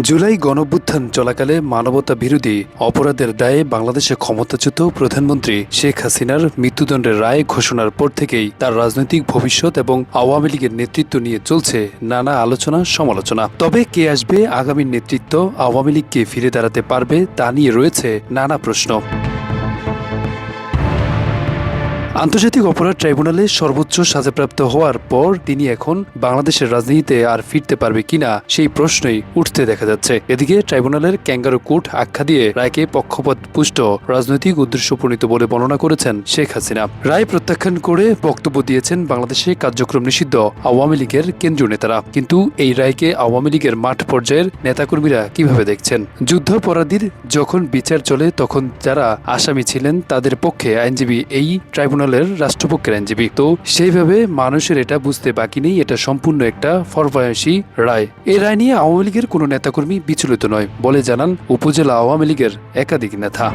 জুলাই গণভ্যুত্থান চলাকালে মানবতা বিরোধী অপরাধের দায়ে বাংলাদেশে ক্ষমতাচ্যুত প্রধানমন্ত্রী শেখ হাসিনার মৃত্যুদণ্ডের রায় ঘোষণার পর থেকেই তার রাজনৈতিক ভবিষ্যৎ এবং আওয়ামী লীগের নেতৃত্ব নিয়ে চলছে নানা আলোচনা সমালোচনা। তবে কে আসবে আগামী নেতৃত্ব আওয়ামী লীগকে ফিরে দাঁড়াতে পারবে তা নিয়ে রয়েছে নানা প্রশ্ন। আন্তর্জাতিক অপরাধ ট্রাইব্যুনালে সর্বোচ্চ সাজাপ্রাপ্ত হওয়ার পর তিনি এখন বাংলাদেশের রাজনীতিতে আর ফিরতে পারবে কিনা সেই প্রশ্নই উঠতে দেখা যাচ্ছে। এদিকে ট্রাইব্যুনালের ক্যাঙ্গারো কোর্ট আখ্যা দিয়ে রায়কে পক্ষপাত পুষ্ট রাজনৈতিক উদ্দেশ্য প্রণীত বলে বর্ণনা করেছেন শেখ হাসিনা। রায় প্রত্যাখ্যান করে বক্তব্য দিয়েছেন বাংলাদেশে কার্যক্রম নিষিদ্ধ আওয়ামী লীগের কেন্দ্রীয় নেতারা। কিন্তু এই রায়কে আওয়ামী লীগের মাঠ পর্যায়ের নেতাকর্মীরা কীভাবে দেখছেন? যুদ্ধাপরাধীর যখন বিচার চলে, তখন যারা আসামি ছিলেন, তাদের পক্ষে আইনজীবী এই ট্রাইব্যুনালের রাষ্ট্রপক্ষের আইনজীবী। তো সেইভাবে মানুষের এটা বুঝতে বাকি নেই, এটা সম্পূর্ণ একটা ফরমায়াসী রায়। এই রায় নিয়ে আওয়ামী লীগের কোনো নেতাকর্মী বিচলিত নয়, বলে জানান উপজেলা আওয়ামী লীগের একাধিক নেতা।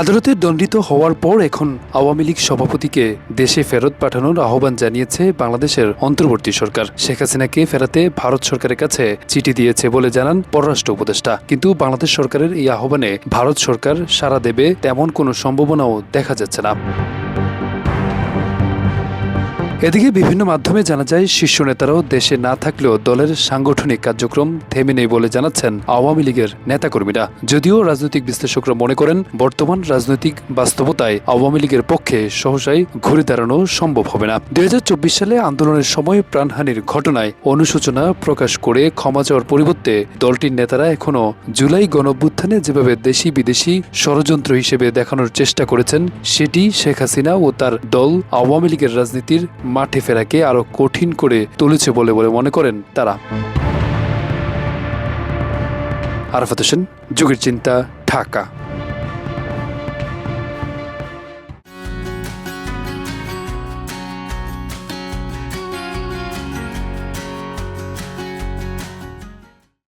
আদালতে দণ্ডিত হওয়ার পর এখন আওয়ামী লীগ সভাপতিকে দেশে ফেরত পাঠানোর আহ্বান জানিয়েছে বাংলাদেশের অন্তর্বর্তী সরকার। শেখ হাসিনাকে ফেরাতে ভারত সরকারের কাছে চিঠি দিয়েছে বলে জানান পররাষ্ট্র উপদেষ্টা। কিন্তু বাংলাদেশ সরকারের এই আহ্বানে ভারত সরকার সাড়া দেবে তেমন কোনো সম্ভাবনাও দেখা যাচ্ছে না। এদিকে বিভিন্ন মাধ্যমে জানা যায়, শীর্ষ নেতারাও দেশে না থাকলেও দলের সাংগঠনিক কার্যক্রম থেমে নেই বলে জানাচ্ছেন আওয়ামী লীগের নেতাকর্মীরা। যদিও রাজনৈতিক বিশ্লেষকরা মনে করেন, বর্তমান রাজনৈতিক বাস্তবতায় আওয়ামী লীগের পক্ষে সহসাই ঘুরে দাঁড়ানো সম্ভব হবে না। দুই হাজার চব্বিশ সালে আন্দোলনের সময় প্রাণহানির ঘটনায় অনুশোচনা প্রকাশ করে ক্ষমা চাওয়ার পরিবর্তে দলটির নেতারা এখনও জুলাই গণভ্যুত্থানে যেভাবে দেশি বিদেশি ষড়যন্ত্র হিসেবে দেখানোর চেষ্টা করেছেন, সেটি শেখ হাসিনা ও তার দল আওয়ামী লীগের রাজনীতির মাঠে ফেরাকে আরও কঠিন করে তুলেছে বলে বলে মনে করেন তারা। আরাফাত হোসেন, যুগের চিন্তা, ঢাকা।